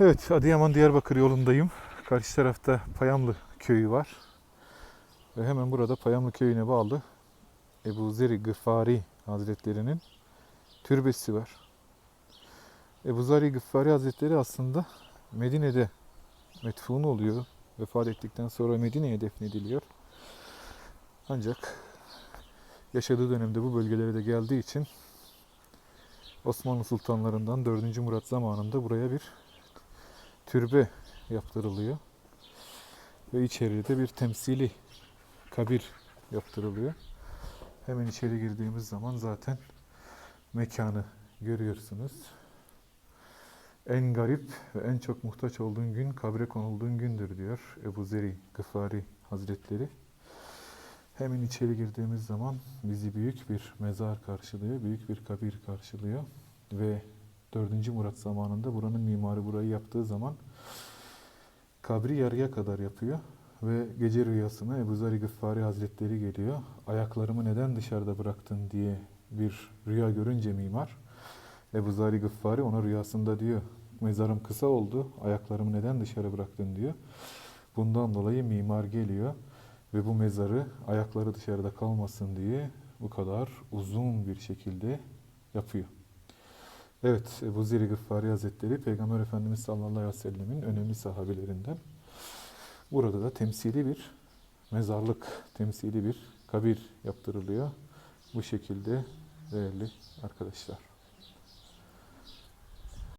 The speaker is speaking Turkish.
Evet, Adıyaman Diyarbakır yolundayım. Karşı tarafta Payamlı köyü var. Ve hemen burada Payamlı köyüne bağlı Ebu Zeri Gıfari Hazretleri'nin türbesi var. Ebu Zeri Gıfari Hazretleri aslında Medine'de metfun oluyor. Vefat ettikten sonra Medine'ye defnediliyor. Ancak yaşadığı dönemde bu bölgelere de geldiği için Osmanlı sultanlarından 4. Murat zamanında buraya bir türbe yaptırılıyor. Ve içeride bir temsili kabir yaptırılıyor. Hemen içeri girdiğimiz zaman zaten mekanı görüyorsunuz. En garip ve en çok muhtaç olduğun gün kabre konulduğun gündür diyor Ebu Zeri Gıfari Hazretleri. Hemen içeri girdiğimiz zaman bizi büyük bir mezar karşılıyor, büyük bir kabir karşılıyor ve 4. Murat zamanında buranın mimarı burayı yaptığı zaman kabri yarıya kadar yapıyor ve gece rüyasına Ebu Zari Gıffari Hazretleri geliyor. Ayaklarımı neden dışarıda bıraktın diye bir rüya görünce mimar Ebu Zari Gıffari ona rüyasında diyor mezarım kısa oldu ayaklarımı neden dışarı bıraktın diyor. Bundan dolayı mimar geliyor ve bu mezarı ayakları dışarıda kalmasın diye bu kadar uzun bir şekilde yapıyor. Evet, Ebu Zeri Gıffari Hazretleri Peygamber Efendimiz sallallahu aleyhi ve sellemin önemli sahabelerinden. Burada da temsili bir mezarlık, temsili bir kabir yaptırılıyor. Bu şekilde değerli arkadaşlar.